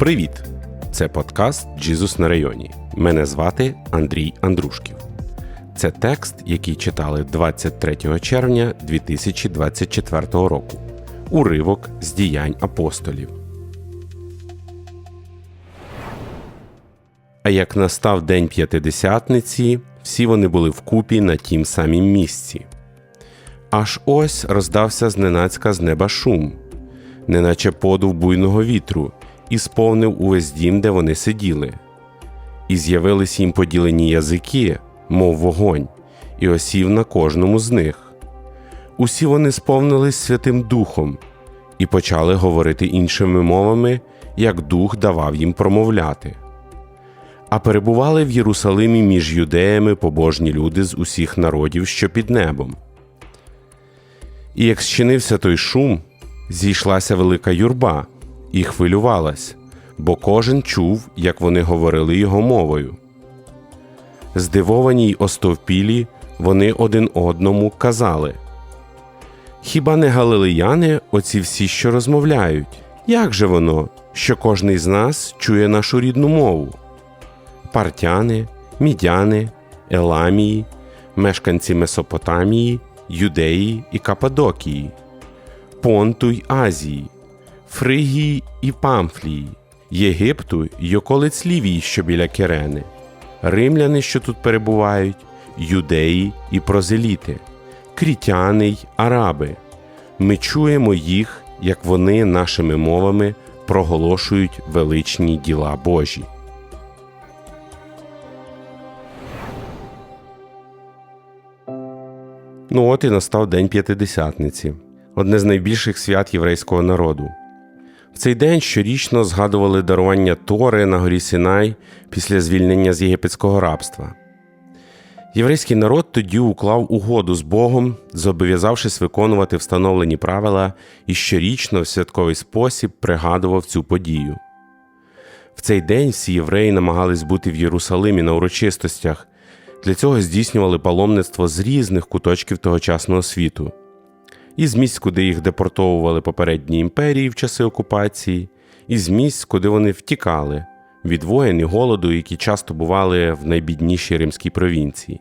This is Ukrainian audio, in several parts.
Привіт! Це подкаст Джізус на районі. Мене звати Андрій Андрушків. Це текст, який читали 23 червня 2024 року. Уривок з діянь апостолів. А як настав день п'ятидесятниці, всі вони були вкупі на тім самім місці. Аж ось роздався зненацька з неба шум, неначе подув буйного вітру, і сповнив увесь дім, де вони сиділи. І з'явились їм поділені язики, мов вогонь, і осів на кожному з них. Усі вони сповнились Святим Духом і почали говорити іншими мовами, як дух давав їм промовляти. А перебували в Єрусалимі між юдеями побожні люди з усіх народів, що під небом. І як зчинився той шум, зійшлася велика юрба і хвилювалась, бо кожен чув, як вони говорили його мовою. Здивовані й остовпілі, вони один одному казали Хіба не галилеяни оці всі, що розмовляють? Як же воно, що кожний з нас чує нашу рідну мову? Партяни, мідяни, Еламії, мешканці Месопотамії, Юдеї і Кападокії, Понту й Азії, Фригії і Памфлії, Єгипту й околиць Лівії, що біля Керени, римляни, що тут перебувають, юдеї і прозеліти, крітяни й араби. Ми чуємо їх, як вони нашими мовами проголошують величні діла Божі. Ну от і настав день п'ятидесятниці, одне з найбільших свят єврейського народу. В цей день щорічно згадували дарування Тори на горі Сінай після звільнення з єгипетського рабства. Єврейський народ тоді уклав угоду з Богом, зобов'язавшись виконувати встановлені правила і щорічно в святковий спосіб пригадував цю подію. В цей день всі євреї намагались бути в Єрусалимі на урочистостях, для цього здійснювали паломництво з різних куточків тогочасного світу із місць, куди їх депортовували попередні імперії в часи окупації, і з місць, куди вони втікали від воєн і голоду, які часто бували в найбіднішій римській провінції.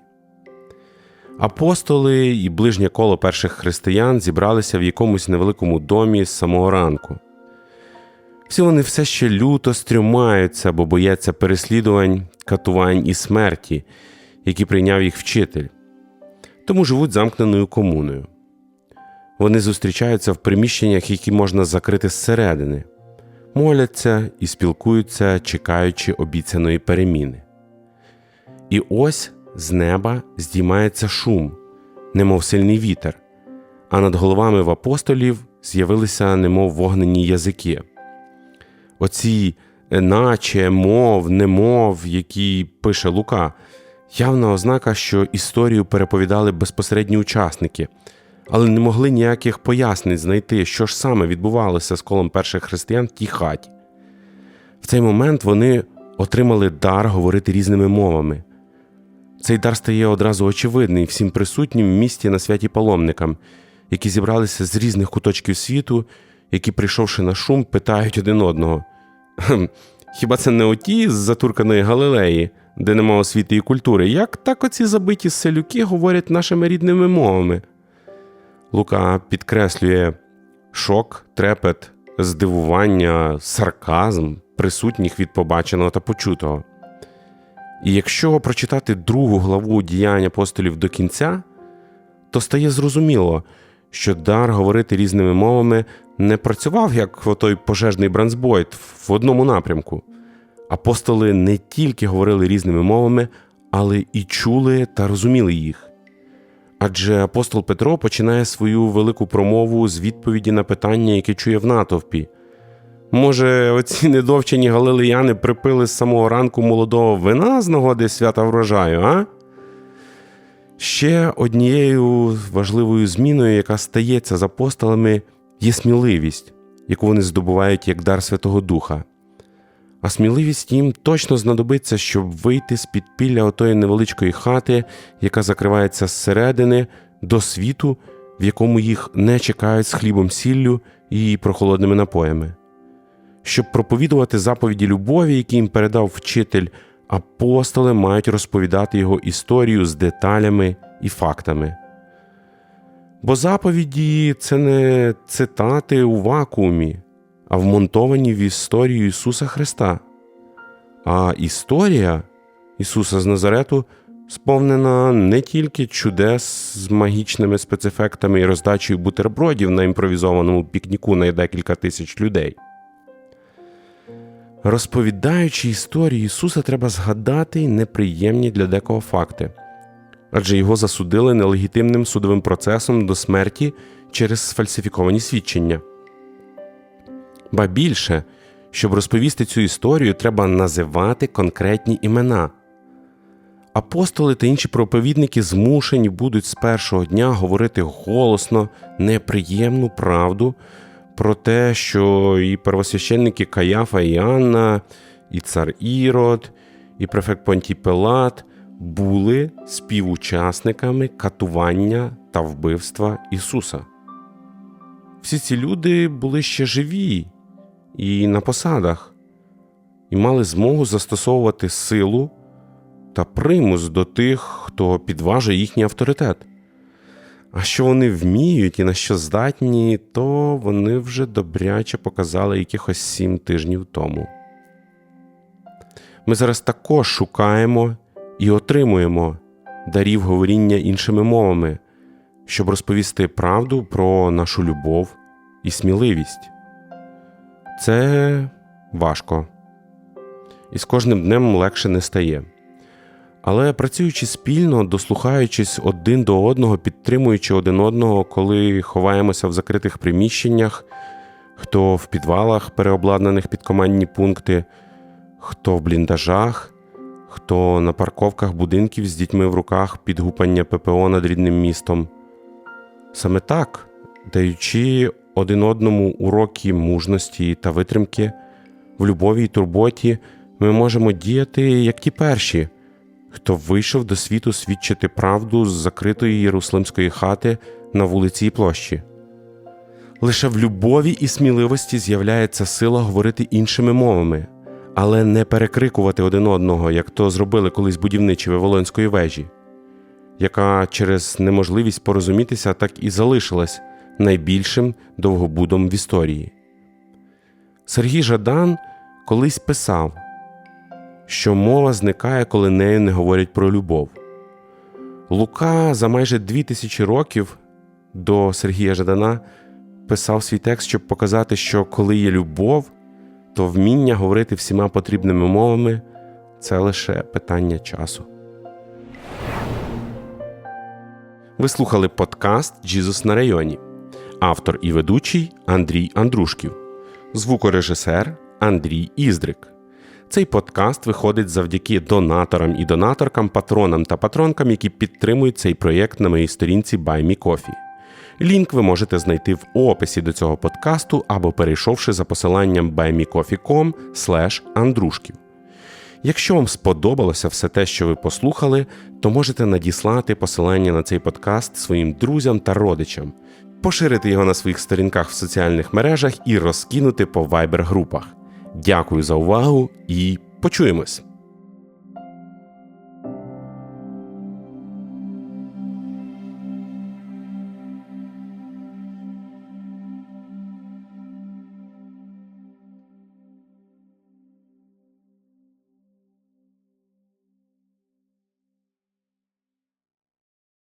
Апостоли і ближнє коло перших християн зібралися в якомусь невеликому домі з самого ранку. Всі вони все ще люто стрімаються, бо бояться переслідувань, катувань і смерті, які прийняв їх вчитель, тому живуть замкненою комуною. Вони зустрічаються в приміщеннях, які можна закрити зсередини, моляться і спілкуються, чекаючи обіцяної переміни. І ось з неба здіймається шум, немов сильний вітер, а над головами в апостолів з'явилися немов вогнені язики. Оці наче, мов, немов, які пише Лука, явна ознака, що історію переповідали безпосередні учасники але не могли ніяких пояснень знайти, що ж саме відбувалося з колом перших християн в тій хаті. В цей момент вони отримали дар говорити різними мовами. Цей дар стає одразу очевидний всім присутнім в місті на святі паломникам, які зібралися з різних куточків світу, які, прийшовши на шум, питають один одного: Хіба це не оті з затурканої Галилеї, де нема освіти і культури? Як так оці забиті селюки говорять нашими рідними мовами? Лука підкреслює шок, трепет, здивування, сарказм, присутніх від побаченого та почутого. І якщо прочитати другу главу діянь апостолів до кінця, то стає зрозуміло, що дар говорити різними мовами не працював як той пожежний бранцбойт в одному напрямку. Апостоли не тільки говорили різними мовами, але і чули та розуміли їх. Адже апостол Петро починає свою велику промову з відповіді на питання, яке чує в натовпі. Може, оці недовчені галилеяни припили з самого ранку молодого вина з нагоди свята врожаю, а? Ще однією важливою зміною, яка стається з апостолами, є сміливість, яку вони здобувають як дар Святого Духа а сміливість їм точно знадобиться, щоб вийти з підпілля отої невеличкої хати, яка закривається зсередини, до світу, в якому їх не чекають з хлібом сіллю і прохолодними напоями. Щоб проповідувати заповіді любові, які їм передав вчитель, апостоли мають розповідати його історію з деталями і фактами. Бо заповіді це не цитати у вакуумі, а вмонтовані в історію Ісуса Христа. А історія Ісуса з Назарету сповнена не тільки чудес з магічними спецефектами і роздачею бутербродів на імпровізованому пікніку на декілька тисяч людей. Розповідаючи історію Ісуса, треба згадати й неприємні для декого факти, адже його засудили нелегітимним судовим процесом до смерті через сфальсифіковані свідчення. Ба більше, щоб розповісти цю історію, треба називати конкретні імена. Апостоли та інші проповідники змушені будуть з першого дня говорити голосно неприємну правду про те, що і первосвященники Каяфа і Анна, і цар Ірод, і префект Понтій Пилат були співучасниками катування та вбивства Ісуса. Всі ці люди були ще живі і на посадах, і мали змогу застосовувати силу та примус до тих, хто підважує їхній авторитет. А що вони вміють і на що здатні, то вони вже добряче показали якихось сім тижнів тому. Ми зараз також шукаємо і отримуємо дарів говоріння іншими мовами, щоб розповісти правду про нашу любов і сміливість. Це важко, і з кожним днем легше не стає. Але працюючи спільно, дослухаючись один до одного, підтримуючи один одного, коли ховаємося в закритих приміщеннях, хто в підвалах, переобладнаних під командні пункти, хто в бліндажах, хто на парковках будинків з дітьми в руках під гупання ППО над рідним містом. Саме так, даючи один одному уроки мужності та витримки, в любові й турботі, ми можемо діяти як ті перші хто вийшов до світу свідчити правду з закритої єрусалимської хати на вулиці і площі. Лише в любові і сміливості з'являється сила говорити іншими мовами, але не перекрикувати один одного, як то зробили колись будівничі Вавилонської вежі, яка через неможливість порозумітися так і залишилась найбільшим довгобудом в історії. Сергій Жадан колись писав що мова зникає, коли нею не говорять про любов. Лука за майже дві тисячі років до Сергія Жадана писав свій текст, щоб показати, що коли є любов, то вміння говорити всіма потрібними мовами це лише питання часу. Ви слухали подкаст Джізус на районі. Автор і ведучий Андрій Андрушків, звукорежисер Андрій Іздрик. Цей подкаст виходить завдяки донаторам і донаторкам, патронам та патронкам, які підтримують цей проєкт на моїй сторінці BuyMeCoffee. Лінк ви можете знайти в описі до цього подкасту або перейшовши за посиланням buymecoffee.com андрушків. Якщо вам сподобалося все те, що ви послухали, то можете надіслати посилання на цей подкаст своїм друзям та родичам, поширити його на своїх сторінках в соціальних мережах і розкинути по вайбер-групах. Дякую за увагу і почуємось!